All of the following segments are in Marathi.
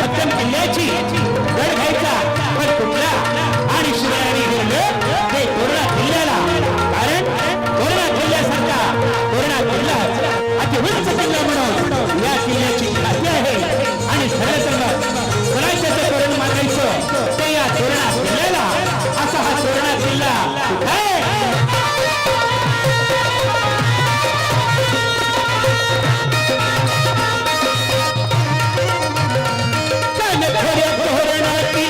அச்சம் பிள்ளை सके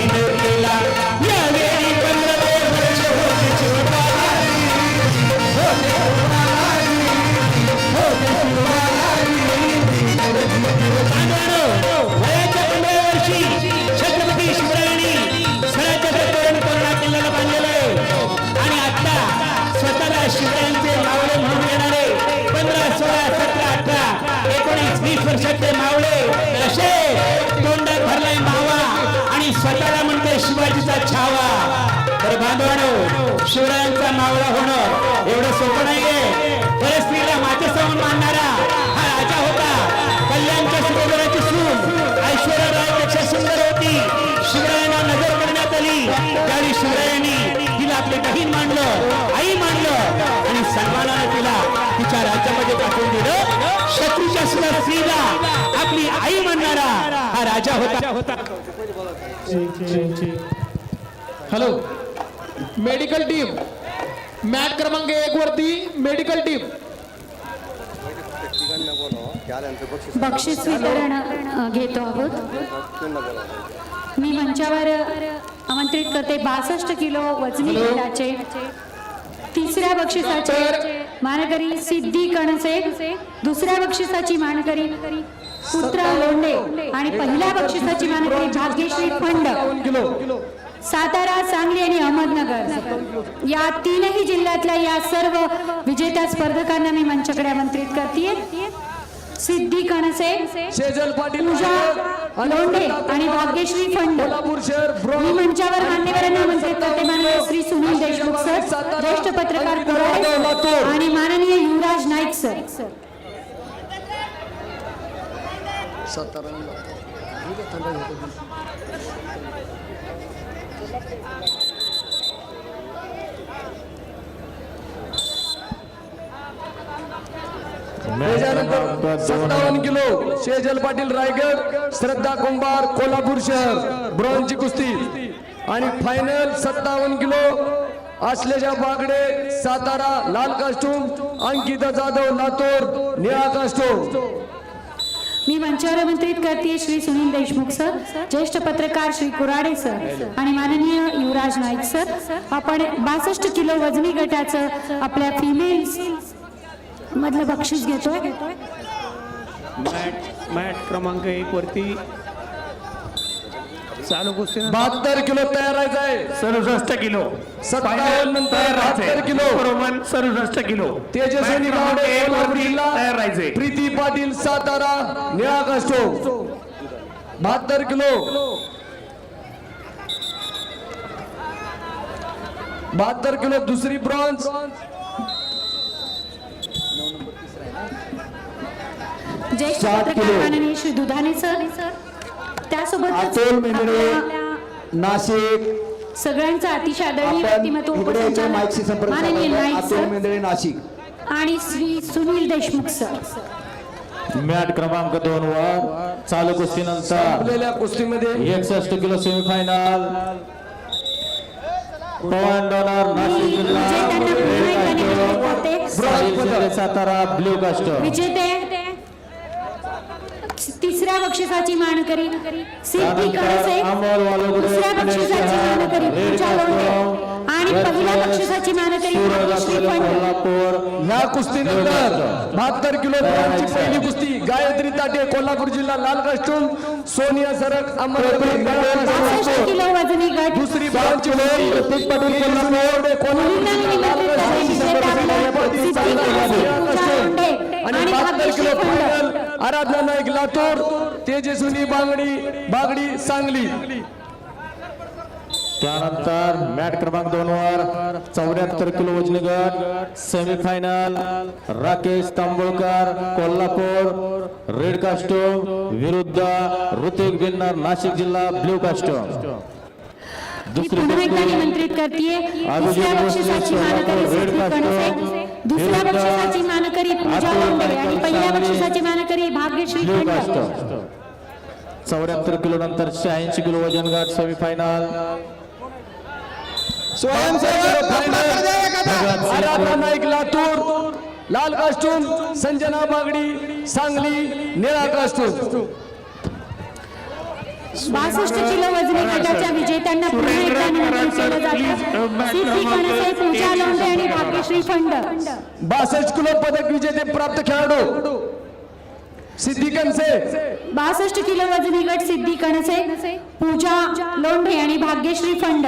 imagínate शिवरायांचा मावळा होणं एवढं सोपं नाहीये. परस्त्रीला माझे समोर मानणारा हा राजा होता. कल्याणच्या सुरोदराची सून ऐश्वर्यापेक्षा सुंदर होती. शिवरायांना नजर करण्यात आली. त्यावेळी शिवरायांनी तिला आपले बहीण मानलं आई मानलं आणि सन्मानानं तिला तिच्या राज्यामध्ये पाठवून दिलं. शत्रूच्या सुद्धा स्त्रीला आपली आई म्हणणारा हा राजा होता. Hello medical team. मॅट क्रमांक एक वरती मेडिकल टीम. बक्षीस वितरण घेतो आहोत. मी मंचावर आमंत्रित करते. बासष्ट किलो वजनी खेळाचे तिसऱ्या बक्षिसाचे मानकरी सिद्धी कणसे दुसऱ्या बक्षिसाची मानकरी पुत्र लोंडे आणि पहिल्या बक्षिसाची मानकरी भाग्यश्री फंड. सातारा सांगली आणि अहमदनगर. या तीनही जिल्ह्यातल्या या सर्व विजेत्या स्पर्धकांना मी मंचाकडे आमंत्रित करते सिद्धी कणसे शेजल पाटील पूजा लोंढे आणि भाग्यश्री फंड. मी मंचावर मान्यवरांना आमंत्रित करते माननीय श्री सुनील देशमुख सर ज्येष्ठ पत्रकार आणि माननीय युवराज नाईक सर. त्याच्यानंतर सत्तावन्न किलो शेजल पाटील रायगड श्रद्धा कुंभार कोल्हापूर शहर ब्रॉन्झची कुस्ती. आणि फायनल सत्तावन्न किलो आश्लेषा बागडे सातारा लाल कास्टूम अंकिता जाधव लातूर निळा कास्टूम मी मंचावर आमंत्रित करते श्री सुनील देशमुख सर ज्येष्ठ पत्रकार श्री कुराडे सर आणि माननीय युवराज नाईक सर. आपण बासष्ट किलो वजनी गटाचं आपल्या फिमेल मधलं बक्षीस घेतोय. मॅट मॅट क्रमांक एक वरती चालू कुस्ती बहात्तर किलो तयार राहायचं आहे सदुसष्ट किलो. सत्तावन्न नंतर बहात्तर किलो. रोमन सदुसष्ट किलो. तेजस्विनी गावडे कोल्हापूर जिल्हा तयार राहायचे. प्रीती पाटील सातारा निळा कास्टो बहात्तर किलो. बहात्तर किलो दुसरी ब्रॉन्झ. किलो. माननीय श्री दुधाने सर. त्यासोबत अतुल मेंढरे नाशिक सगळ्यांचं अतिशय आदरणीय आपण व्यक्तिमत्व इकडे इकडे माईकशी उपसंचालक संपर्क माननीय साधला. नाईक अतुल सर. मेंढरे नाशिक. आणि श्री सुनील देशमुख सर. मॅट क्रमांक दोन वर चालू कुस्तीनंतर संपलेल्या कुस्तीमध्ये एकसष्ट किलो सेमीफायनल. पवन डॉलर नाशिक जिल्हा विजेत्यांना पुन्हा एकदा निमंत्रित करते. साहिल शिंदे, सातारा ब्ल्यू कास्ट विजेते तिसऱ्या बक्षिसाची मानकरी सिद्धी कळसे दुसऱ्या बक्षिसाची मानकरी पूजा लोंढे आणि पहिल्या बक्षिसाची मानकरी ह्या कुस्तीनंतर बहात्तर किलो पहिली कुस्ती गायत्री ताटे कोल्हापूर जिल्हा लाल कास्टूम सोनिया सरक अमरावती बासष्ट किलो वजनी गट दुसरी पाटील कोल्हापूर. आणि बहात्तर किलो फायनल आराधना नाईक लातूर तेजस्विनी बांगडी बागडी सांगली. त्यानंतर मॅट क्रमांक दोन वर चौऱ्याहत्तर किलो वजनी गट semifinal Rakesh Tambolkar Kolhapur red costume विरुद्ध ऋतिक बिन्नर नाशिक जिल्हा ब्ल्यू कास्टोम दुसरी पुन्हा एकदा कुस्ती निमंत्रित करते रेड दुसऱ्या बक्षिसाची मानकरी पूजा लोंढे आणि पहिल्या बक्षिसाची मानकरी भाग्यश्री चौऱ्याहत्तर किलो नंतर शहाऐंशी किलो वजन गट सेमीफायनल. नाईक लातूर. लाल कास्टूम संजना बागडी सांगली निळा कास्टूम. बासष्ट किलो वजनी गटाच्या विजेत्यांना पुन्हा एकदा निमंत्रित केलं जातं. सिद्धी कणसे पूजा लोंढे आणि भाग्यश्री फंड. बासष्ट किलो पदक विजेते प्राप्त खेळाडू. सिद्धी कंसे बासष्ट किलो वजनी गट सिद्धी कणसे पूजा लोंढे आणि भाग्यश्री फंड.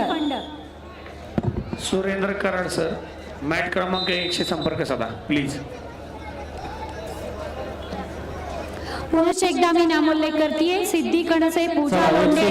सुरेंद्र कराड सर. मॅट क्रमांक एकशे संपर्क साधा प्लीज. पुनश्च एकदा मी नामोल्लेख करते सिद्धी कणसे पूजा लोंढे